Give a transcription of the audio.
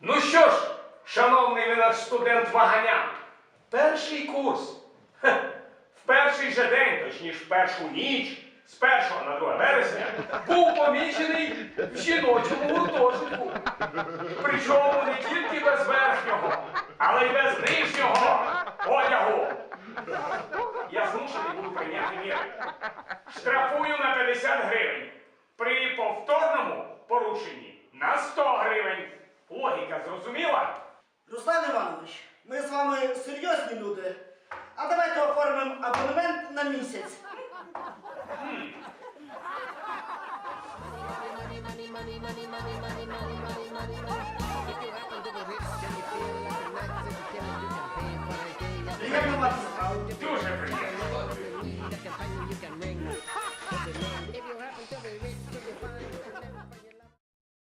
Ну що ж, шановний ви наш студент Ваганян, перший курс. В перший же день, точніше в першу ніч, з 1 на 2 вересня, був помічений в жіночому гуртожитку. Причому не тільки без верхнього, але й без нижнього одягу. Я змушений був прийняти міри. Штрафую на 50 гривень. При повторному порушенні на 100 гривень. Лариска, зрозуміла? Руслан Иванович, мы с вами серьезные люди, а давайте оформим абонемент на месяц. Дуже приємно.